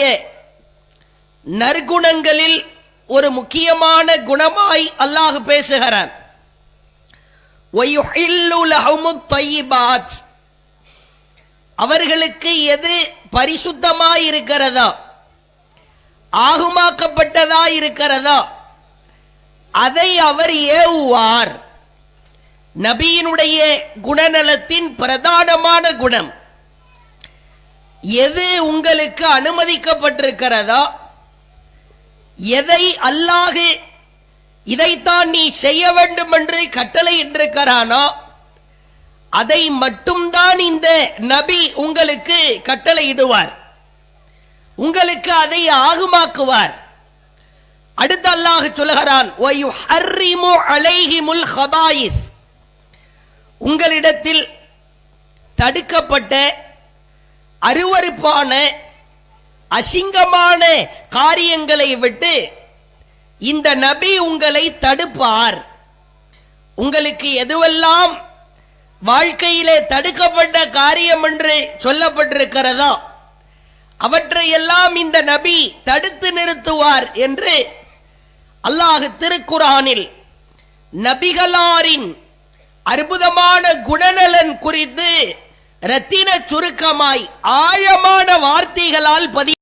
நம்முடைய நற்குணங்களில் ஒரு முக்கியமான குணமாய் அல்லாஹ் பேசுகிறான். அவர்களுக்கு எது பரிசுத்தமாய் இருக்கிறதா? ஆகுமாக்கப்பட்டதா இருக்கிறதா? அதை அவர் ஏவுவார். நபியினுடைய குணநலத்தின் பிரதானமான குணம். எது உங்களுக்கு அனுமதிக்கப்பட்டிருக்கிறதோ எதை அல்லாஹு இதைத்தான் நீ செய்ய வேண்டும் என்று கட்டளையிட்டிருக்கிறானோ அதை மட்டும்தான் இந்த நபி உங்களுக்கு கட்டளையிடுவார். உங்களுக்கு அதை ஆகுமாக்குவார். அடுத்து அல்லாஹ் சொல்லுகிறான் அலைஹிமுல் உங்களிடத்தில் தடுக்கப்பட்ட அருவருப்பான அசிங்கமான காரியங்களை விட்டு இந்த நபி உங்களை தடுப்பார். உங்களுக்கு எதுவெல்லாம் வாழ்க்கையிலே தடுக்கப்பட்ட காரியம் என்று சொல்லப்பட்டிருக்கிறதோ அவற்றையெல்லாம் இந்த நபி தடுத்து நிறுத்துவார் என்று அல்லாஹ் திருக்குரானில் நபிகளாரின் அற்புதமான குணநலன் குறித்து ரத்தின சுருக்கமாய் ஆழமான வார்த்தைகளால் பதி